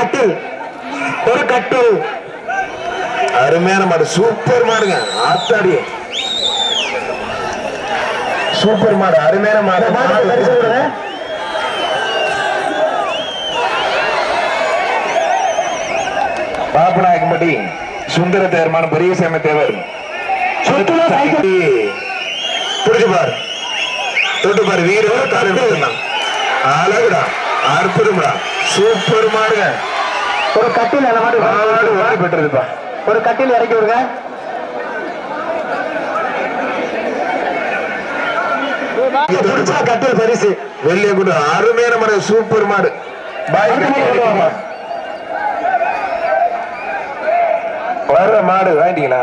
கட்டில் ஒரு கட்டில் அருமையான மாடு சூப்பர் மாடுங்க. ஆத்தாடி. சூப்பர் மாடு அருமையான மாடு. பாப்பநாயக்கம்பட்டி சுந்தர தேர்மான பெரியசாமி தேவர் புடிச்சு பாரு தொட்டு பாரு வீரர் காலை விட்டுலாம் அழகுடா. அற்புதம்டா. சூப்பர் மாடுங்க. ஒரு கட்டில் அந்த பெற்றதுப்பா ஒரு கட்டில் இறக்கி விடுங்க. கட்டில் பரிசு. வெள்ளைய கொண்டு அருமையான மாடு சூப்பர் மாடு. வர்ற மாடு வாங்கிட்டீங்களா?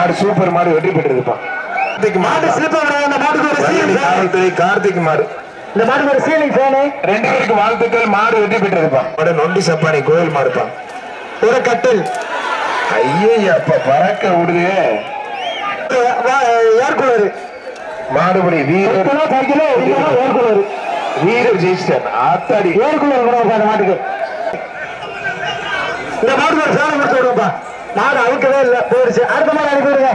மாடு சூப்பர் மாடு வெற்றி பெற்றிருப்பா. கார்த்திக் மாடு. மாடு சிலிப்பா விடாத அந்த மாட்டுக்கு ஒரு சீலிங் ஃபேன் காவல்துறை கார்த்திக் மாடு. இந்த மாட்டுக்கு ஒரு சீலிங் ஃபேனு ரெண்டு பேருக்கு வாழ்த்துக்கள் மாடு வெற்றி பெற்றிருப்பா. மாடு நொண்டி சப்பானி கோயில் மாடுப்பா. ஒரு கட்டில். ஐயப்பா பறக்க விடுது. Air cooler. மாடுபடி வீரர். Air cooler? வீரர் ஜெயிச்சிட்டார். ஆத்தாடி. ஏர் கூலர் கூட அந்த மாட்டுக்கு. இந்த மாட்டுக்கு ஒரு கொடுத்து விடுங்கப்பா மாடு அவுக்கவே இல்லை. போயிடுச்சு அடுத்த மாடு அனுப்பி விடுங்க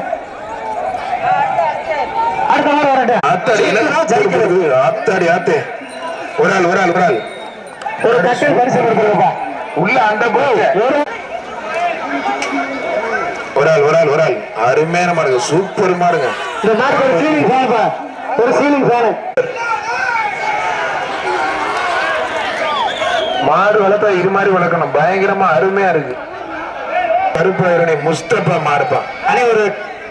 அடுத்த சுற்றுலா சைக்கிள் ஜெயிக்கிறது ஆத்தாடி ஆத்தே. ஒரு ஆள் ஒரு ஆள் ஒரு ஆள். ஒரு கட்டில் பரிசு கொடுத்துருப்பா. உள்ள அந்த ஒரு ஆள் ஒரு ஆள் ஒரு ஆள். அருமையான மாடுங்க. சூப்பர் மாடுங்க. இந்த மாட்டுக்கு ஒரு சீலிங் ஃபேனுப்பா ஒரு சீலிங் ஃபேனு மாடு வளர்த்தா இது மாதிரி வளர்க்கணும். பயங்கரமா அருமையா இருக்கு. கருப்பாயிரணி முஸ்தபா ஒரு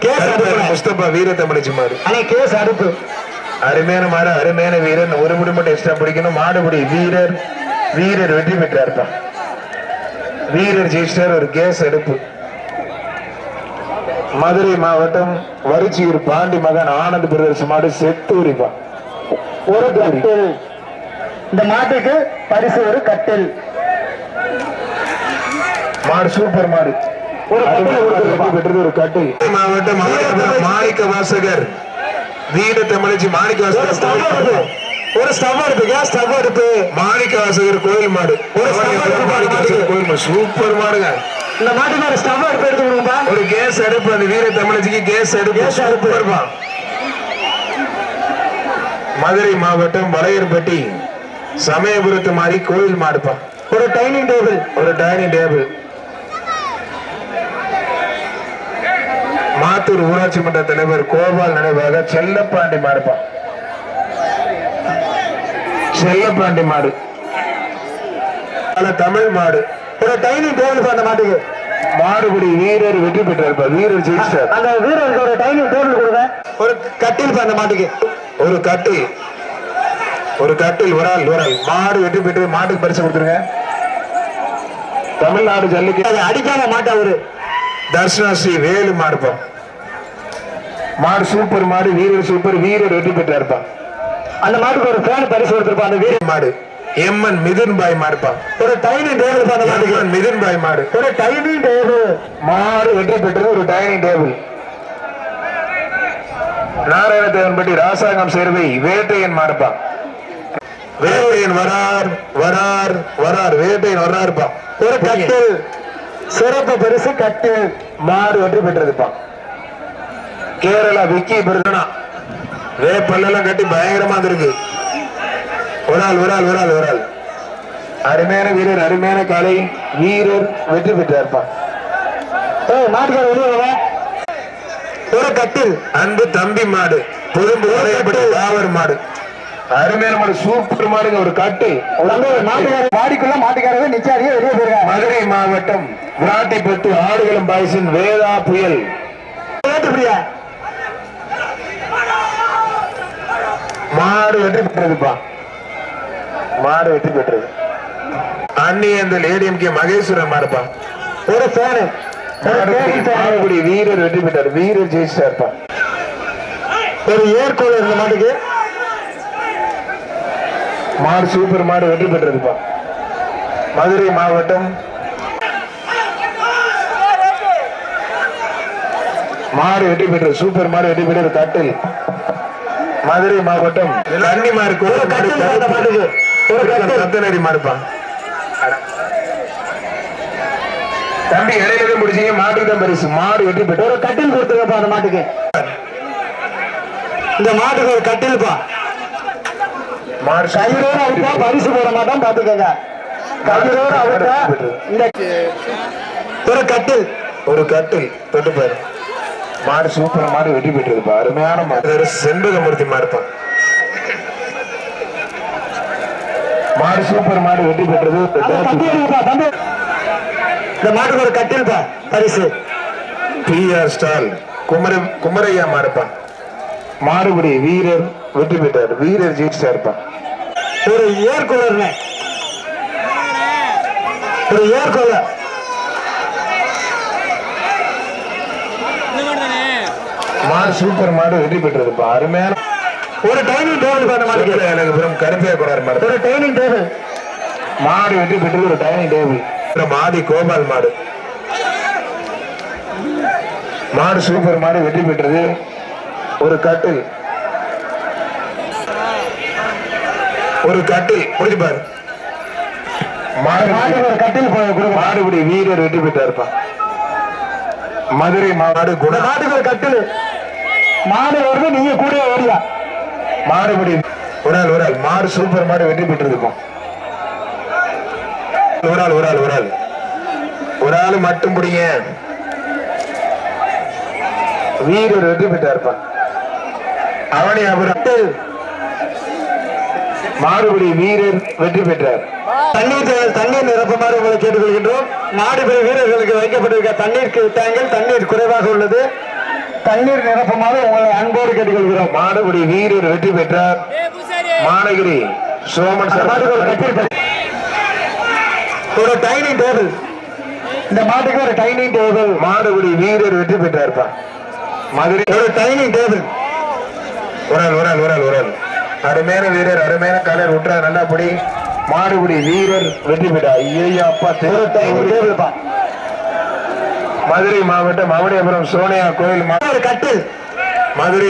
கேஸ் அடுப்பு முஸ்தபா வீரத்தமிழிச்சு மாடு அண்ணே கேஸ் அடுப்பு. அருமையான மாடு அருமையான வீரர் ஒரு முடி மட்டும் எக்ஸ்ட்ரா பிடிக்கணும். மாடுபடி வீரர் வீரர் வெற்றி பெற்றார்ப்பா. வீரர் ஜெயிச்சிட்டார் ஒரு கேஸ் அடுப்பு. மதுரை மாவட்டம் வரிச்சியூர் பாண்டி மகன் ஆனந்த் பிரதர்ஸ் மாடு செத்தூரிப்பா. ஒரு கட்டில். இந்த மாட்டுக்கு பரிசு ஒரு கட்டில். மாடு சூப்பர் மாடு. பெற்றது ஒரு மாவட்டம் மாணிக்க வாசகர். வீர தமிழச்சி மாணிக்க வாசகர் ஒரு ஸ்டவ் அடுப்பு கேஸ் ஸ்டவ் அடுப்பு மாணிக்க வாசகர் கோயில் மாடு. ஒரு சம்பளம் மாணிக்க வாசகர் கோயில் மாடு. சூப்பர் மாடுங்க. இந்த மாட்டுக்கு ஒரு ஸ்டவ் அடுப்பு எடுத்து கொடுங்கப்பா ஒரு கேஸ் அடுப்பு அந்த வீர தமிழச்சிக்கு கேஸ் அடுப்பு கேஸ் அடுப்பு. சூப்பர்ப்பா. மதுரை மாவட்டம் வளையர்பட்டி சமயபுரத்து மாதிரி கோயில் மாடுப்பா. ஒரு டைனிங் டேபிள். ஒரு டைனிங் டேபிள். மாத்தூர் ஊராட்சி மன்ற தலைவர் கோபால் நினைவாக செல்லப்பாண்டி மாடுப்பா. செல்லப்பாண்டி மாடு. தமிழ் மாடு. ஒரு டைனிங் டேபிள் அந்த மாட்டுக்கு. மாடுபடி வீரர் வெற்றி பெற்றார் வீரர் ஜெயிச்சிட்டார் அந்த வீரருக்கு ஒரு டைனிங் டேபிள் கொடுங்க. ஒரு கட்டில் அந்த மாட்டுக்கு. ஒரு கட்டில். ஒரு கட்டில் ஒரு ஆள் ஒரு ஆள். மாடு வெற்றி பெற்று மாட்டுக்கு பரிசு கொடுத்துருங்க. தமிழ்நாடு ஜல்லிக்கட்டு. அதை அடிக்காம மாட்டா அவரு. தர்ஷனா ஸ்ரீ வேலு மாடுப்பா. மாடு சூப்பர் மாடு வீரர் சூப்பர் வீரர் வெற்றி பெற்றாருப்பா அந்த மாட்டுக்கு ஒரு ஃபேன் பரிசு கொடுத்துருப்பா அந்த வீரர் மாடு. எம்என் மிதுன் பாய் மாடுப்பா. ஒரு டைனிங் டேபிள் அந்த மாட்டுக்கு. மிதுன் பாய் மாடு. ஒரு டைனிங் டேபிள் மாடு வெற்றி பெற்றது ஒரு டைனிங் டேபிள் நாராயணதேவன்பட்டி ராசாங்கம் சேர்வை வேட்டையன் மாடுப்பா. வேட்டையன் வரார் வரார் வரார் வேட்டையன் வராருப்பா ஒரு கட்டில். சிறப்பு பரிசு கட்டில். மாடு வெற்றி பெற்றதுப்பா. கேரளா விக்கி பிரதனா வேப்பல்லாம் கட்டி பயங்கரமா இருக்கு ஒரு ஆள் ஒரு ஆள் ஒரு ஆள் ஒரு ஆள். அருமையான வீரர் அருமையான காலை. வீரர் வெற்றி பெற்றார்ப்பா. மாட்டுக்கார வெளியே. ஒரு கட்டில். அன்பு தம்பி மாடு. பொதும்பு தாவர் மாடு. அருமையான மாடு சூப்பர் மாடுங்க ஒரு கட்டு மாட்டுக்கார மாடிக்குள்ள மாட்டுக்காரவே நிச்சாரியே வெளியே போயிருக்காங்க மதுரை மாவட்டம் விராட்டிப்பட்டு ஆடுகளம் பாய்ஸின் வேதா புயல். ஏற்றுப்படியா மாடு வெற்றி பெற்றதுப்பா மாடு வெற்றி பெற்றது அந்நியந்தல் ஏடிஎம்கே மகேஸ்வரன் மாடுப்பா. ஒரு மாடுபிடி. மாடுபிடி வீரர் வெற்றி பெற்றார் வீரர் ஜெயிச்சிட்டார்ப்பா. ஒரு ஏர்கூலர் இந்த மாட்டுக்கு. மாடு சூப்பர் மாடு வெற்றி பெற்றதுப்பா மதுரை மாவட்டம். மாடு வெற்றி பெற்றது சூப்பர் மாடு வெற்றி பெற்றது கட்டில் மதுரை மாவட்டம் கன்னிமார் சத்தனடி மாடுப்பா. தம்பி இடையில முடிச்சீங்க மாட்டுக்கு தான் பரிசு. மாடு வெற்றி பெற்று ஒரு கட்டில் கொடுத்துருங்கப்பா அந்த மாட்டுக்கு. இந்த மாட்டுக்கு ஒரு கட்டில்ப்பா. மாடு கயிறோட அவுத்தா பரிசு போட மாட்டோம் பாத்துக்கோங்க. அவுத்தா இந்த ஒரு கட்டில். ஒரு கட்டில். தொட்டு பாரு. மாடு சூப்பர் மாடு வெற்றி பெற்றதுப்பா அருமையான மாடு. செண்பகமூர்த்தி மாடுப்பான் மாடு சூப்பர் மாடு வெற்றி பெற்றது இந்த மாட்டுக்கு ஒரு கட்டில்ப்பா பரிசு. பிஆர் ஸ்டால் குமர குமரையா மாடுப்பான் மாடுபடி வீரர் வெற்றி பெற்றார். வீரர் ஜெயிச்சா இருப்பான் ஒரு ஏர்கூலர்னே ஒரு ஏர்கூலர் மாடு சூப்பர் மாடு வெற்றி பெற்றதுப்பா அருமையான ஒரு டைனிங் டேபிள் அந்த மாட்டுக்கு. மாடு எனக்கு பெரும் கருப்பையா கூடாது மாடு. ஒரு டைனிங் டேபிள் மாடு வெற்றி பெற்றது ஒரு டைனிங் டேபிள் மாதி கோபால் மாடு. மாடு சூப்பர் மாடு வெற்றி பெற்றது ஒரு கட்டில். ஒரு கட்டில். புரிஞ்சு பாரு. மாடு மாட்டுக்கு ஒரு கட்டில் மாடுபடி வீரர் வெற்றி பெற்றாருப்பா. மதுரை மாடு இந்த குண மாட்டுக்கு ஒரு கட்டில். மாடு வருது நீங்க கூட ஓடியா? மாடுபடி. ஒரு ஆள் ஒரு ஆள். மாடு சூப்பர் மாடு வெற்றி பெற்று இருக்கும் ஒரு ஆள் ஒரு ஆள் ஒரு ஆள். ஒரு ஆள் மட்டும் பிடிங்க. வீரர் வெற்றி பெற்றா பெற்றார்ப்பா. அவனை அவர் மாறுபடி வீரர் வெற்றி பெற்றார். தண்ணீர் தேவை- தண்ணீர் நிரப்புமாறு உங்களை கேட்டுக்கொள்கின்றோம். நாடு பெரிய வீரர்களுக்கு வைக்கப்பட்டிருக்க தண்ணீருக்கு டேங்கில் தண்ணீர் குறைவாக உள்ளது. தண்ணீர் நிரப்புமாறு உங்களை அன்போடு கேட்டுக்கொள்கிறோம். மாடுபடி வீரர் வெற்றி பெற்றார். மானகிரி சோமன் ஒரு டைனிங் டேபிள் இந்த மாட்டுக்கு ஒரு டைனிங் டேபிள் மாடுபடி வீரர் வெற்றி பெற்றார்ப்பா. மதுரை. ஒரு டைனிங் டேபிள் ஒரு ஆள் ஒரு ஆள் அருமையான வீரர் அருமையான கலர் விட்டுறா நல்லா படி மாடுபடி வீரர் வெற்றி பெற்றார். ஐயா அப்பா ஒரு டைனிங் தெரு டேபிள்ப்பா மதுரை மாவட்டம் மவடியபுரம் சோனியா கோயில் கட்டில். மதுரை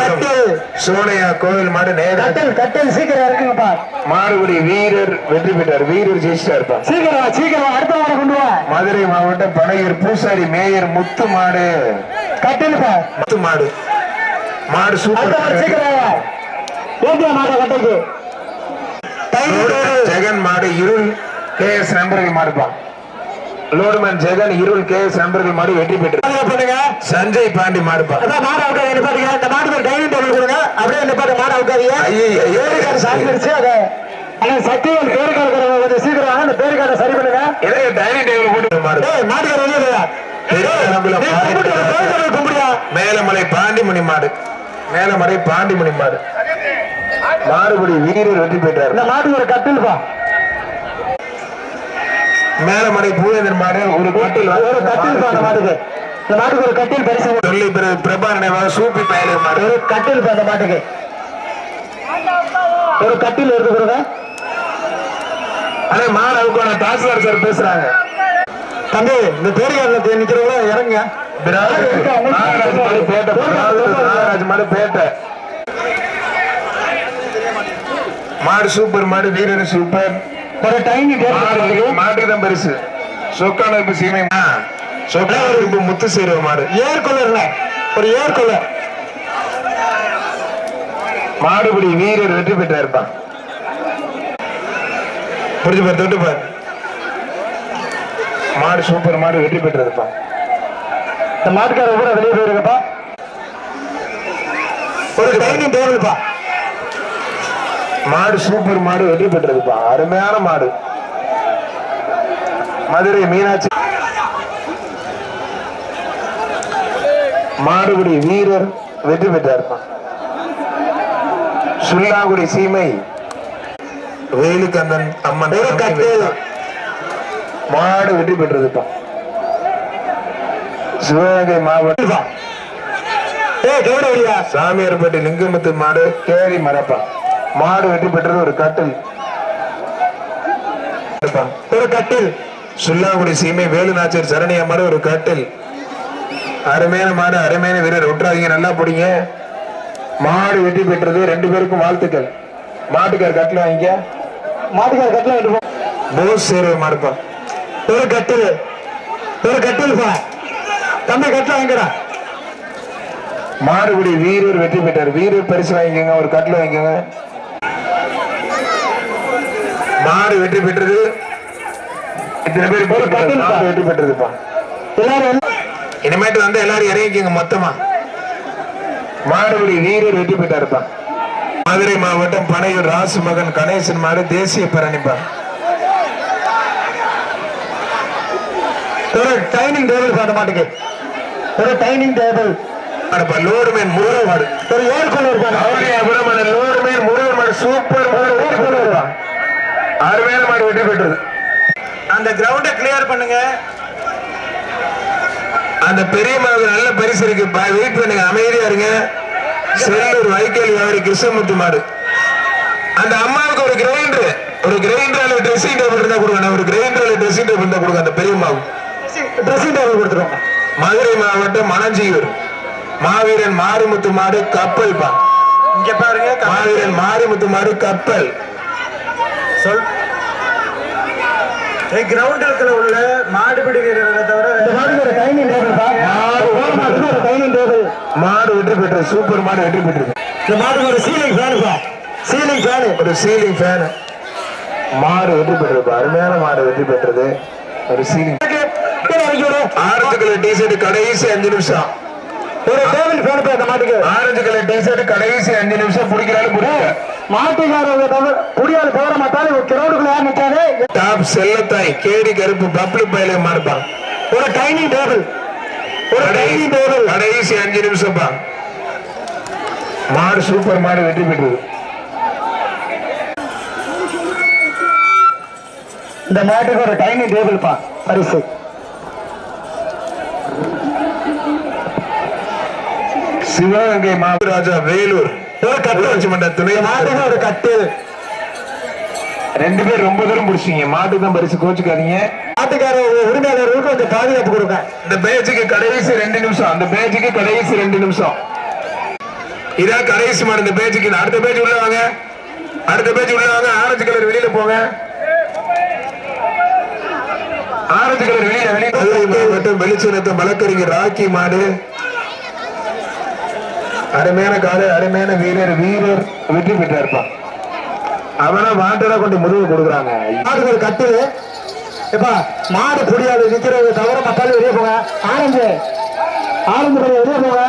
கட்டில். சோனியா கோயில் மாடு நேர கட்டில் கட்டில் சீக்கிரம் இருக்குங்கப்பா மாடுபடி வீரர் வெற்றி பெற்றார். வீரர் ஜெயிச்சிட்டா இருப்பான் சீக்கிரம் வா, சீக்கிரம் வா, அடுத்த மாடை கொண்டு வா. மதுரை மாவட்டம் பனையூர் பூசாரி மேயர் முத்து மாடு. கட்டில்ப்பா முத்து மாடு. மாடு சூப்பர். சீக்கிரம் ஜெகன் மாடு இருள் கே எஸ் நண்பர்கள் மாடுப்பான் லோடுமேன் ஜெகன் இருள் கே எஸ் நண்பர்கள் மாடு வெற்றி பெற்று சஞ்சய் பாண்டி மாடுப்பான் அதான் மாடு அவுக்காது நிப்பாட்டுங்க. இந்த மாட்டுக்கு ஒரு டைனிங் டேபிள் கொடுங்க. அப்படியே நிப்பாட்டு மாடு அவுக்காதீங்க. ஐயையோ. பேருக்கார சாப்பிடுச்சு அதை அந்த சத்தியம் பேருக்கார கொஞ்சம் சீக்கிரம் வாங்க, அந்த பேருக்கார சரி பண்ணுங்க. இதே டைனிங் டேபிள் போட்டு மாடு. மாடு. மேலமலை பாண்டிமணி மாடு. மேலமலை பாண்டிமணி மாடு. மாடுபடி வீரர் வெற்றி பெற்றார். இந்த மாட்டுக்கு ஒரு கட்டில்ப்பா மேலமலை பூவேந்தர் மாடு ஒரு கட்டில் ஒரு கட்டில்ப்பா அந்த மாட்டுக்கு. இந்த மாட்டுக்கு ஒரு கட்டில் பரிசு. சொல்லி பிரபா நினைவாக சூப்பி பயலுக்கு மாடு. ஒரு கட்டில்ப்பா அந்த மாட்டுக்கு. ஒரு கட்டில் எடுத்து கொடுங்க அதே மாடு அவுக்கான தாசில்தார் சார் பேசுறாங்க. தம்பி இந்த பேருக்காரத்துல நிக்கிறவங்கள இறங்க மாடு சூப்பர் மாடு வீரர் சூப்பர். ஒரு மாடு டேபிள் மாட்டுக்கு தான் பெருசு. சொக்கான இப்ப சீமை சொக்கான இப்ப முத்து சேருவ மாடு. ஏர் கொள்ளர்ல ஒரு ஏர் கொள்ளர் மாடுபிடி வீரர் வெற்றி பெற்றா இருப்பான் புரிஞ்சு பாரு தொட்டு பாரு. மாடு சூப்பர் மாடு வெற்றி பெற்றிருப்பான் இந்த மாட்டுக்கார கூட வெளியே போயிருக்கப்பா ஒரு டைனிங் டேபிள்ப்பா மாடு சூப்பர் மாடு வெற்றி பெற்றிருப்பான் அருமையான மாடு. மதுரை மீனாட்சி. மாடுபிடி வீரர் வெற்றி பெற்றார்ப்பான் சுல்லாங்குடி சீமை. வேலுக்கண்ணன் அம்மன். மாடு வெற்றி பெற்றதுப்பான் சிவகங்கை மாவட்டம். சாமியார்பட்டி லிங்கமுத்து மாடு. கேரி மரப்பா. மாடு வெற்றி பெற்றது ஒரு கட்டில். ஒரு கட்டில். சுல்லாங்குடி சீமை வேலுநாச்சர் சரணியா மாடு ஒரு கட்டில். அருமையான மாடு அருமையான வீரர். விட்டுறாதீங்க நல்லா பிடிங்க. மாடு வெற்றி பெற்றது ரெண்டு பேருக்கும் வாழ்த்துக்கள். மாட்டுக்கார் கட்டில வாங்கிக்க. மாட்டுக்கார் கட்டில எடுப்போம் போஸ் சேரு மாடுப்பா. ஒரு கட்டில். ஒரு கட்டில்ப்பா. தம்பி கட்டில வாங்கிக்கிறா மாடுபிடி வீரர் வெற்றி பெற்றார். வீரர் பரிசு வாங்கிக்கோங்க ஒரு கட்டில் வாங்கிக்கோங்க. மாடு வெற்றி பெற்றது? இத்தனை பேர் வெற்றி பெற்றதுப்பா. எல்லாரும் வந்து இனிமேட்டு வந்து எல்லாரும் இறங்கிக்கோங்க மொத்தமா. மாடுபிடி வீரர் வெற்றி பெற்றாருப்பா. மதுரை மாவட்டம் பனையூர் ராசு மகன் கணேசன் மாடு தேசிய பரணிப்பா. ஒரு டைனிங் டேபிள் பாட்ட மாட்டுக்கு ஒரு டைனிங் டேபிள். லோடுமேன் முருகன் மாடு. ஒரு ஏற்கனவே இருப்பாங்க அந்த லோடுமேன் முருகன் மாடு சூப்பர் மாடு. பெற்றதுப்பா அருமையான மாடு வெற்றி பெற்றது. அந்த கிரவுண்டை கிளியர் பண்ணுங்க. அந்த பெரிய மாவுக்கு நல்ல பரிசு இருக்கு. வெயிட் பண்ணுங்க. அமைதியா இருங்க. செல்லூர் வைக்கல் வியாபாரி கிருஷ்ணமுத்து மாடு. அந்த அம்மாவுக்கு ஒரு கிரைண்டர் ஒரு கிரைண்டர் ட்ரெஸ்ஸிங் டேபிள் இருந்தா கொடுங்க. ஒரு கிரைண்டர் ட்ரெஸ்ஸிங் டேபிள் இருந்தா கொடுங்க. அந்த பெரிய மாவு. ட்ரெஸ்ஸிங் டேபிள் கொடுத்துருவாங்க மதுரை மாவட்டம் மணஞ்சியூர். மாவீரன் மாரிமுத்து மாடு கப்பல் பா. இங்க பாருங்க மாவீரன் மாரிமுத்து மாடு கப்பல். சொல். கிரவுண்டுக்குள்ள உள்ள மாடுபிடி வீரர்களை தவிர மாடு வெற்றி பெற்றது சூப்பர் மாடு வெற்றி பெற்றது இந்த மாட்டுக்கு ஒரு சீலிங் ஃபேனுப்பா சீலிங் ஃபேனு ஒரு சீலிங் ஃபேன் மாடு வெற்றி பெற்றது அருமையான மாடு வெற்றி பெற்றது. ஒரு சீலிங் ஆரஞ்சு கலர் டிஷர்ட் கடைசி அஞ்சு நிமிஷம். ஒரு டேபிள் ஃபேனுப்பா இந்த மாட்டுக்கு. ஆரஞ்சு கலர் டிஷர்ட் கடைசி அஞ்சு நிமிஷம் பிடிக்கிறாலும் புரியல மாட்டுக்காரங்க தவிர குடியால் தவிர மாட்டாலும் ஒரு கிரவுண்டுக்குள்ள யார் நிற்காது டாப் செல்லத்தாய் கேடி கருப்பு பப்ளு பயில மாறுப்பான் ஒரு டைனிங் டேபிள் ஒரு டைனிங் டேபிள் கடைசி அஞ்சு நிமிஷம் பா மாடு சூப்பர் மாடு வெற்றி பெற்றது இந்த மாட்டுக்கு ஒரு டைனிங் டேபிள்ப்பா பரிசு. சிவகங்கை மாவட்ட ராஜா வேலூர். ஒரு கட்டு ஊராட்சி மன்ற துணை மாட்டுக்கு ஒரு கட்டில் ரெண்டு பேர் ரொம்ப தூரம் பிடிச்சிங்க மாட்டுக்கு தான் பரிசு கோச்சுக்காதீங்க. மாட்டுக்கார உரிமையாளர்களுக்கு கொஞ்சம் பாதுகாப்பு கொடுங்க. இந்த பேஜுக்கு கடைசி ரெண்டு நிமிஷம். அந்த பேஜுக்கு கடைசி ரெண்டு நிமிஷம். இதான் கடைசி மாடு இந்த பேஜுக்கு. அடுத்த பேஜ் உள்ள வாங்க. அடுத்த பேஜ் உள்ள வாங்க. ஆரஞ்சு கலர் வெளியில போங்க. ஆரஞ்சு கலர் வெளியில வெளியில. வெளிச்சனத்தை வழக்கறிஞர் ராக்கி மாடு. அருமையான காலை அருமையான வீரர் வீரர் வெற்றி பெற்றாருப்பா. அவனா மாட்டெல்லாம் கொண்டு முதுகு கொடுக்குறாங்க. மாடுகள் கட்டு. கட்டில் எப்பா மாடு புடியாது நிக்கிறவங்க தவிர மத்தாலும் வெளியே போங்க. ஆரஞ்சு. ஆரஞ்சு வெளியே போங்க.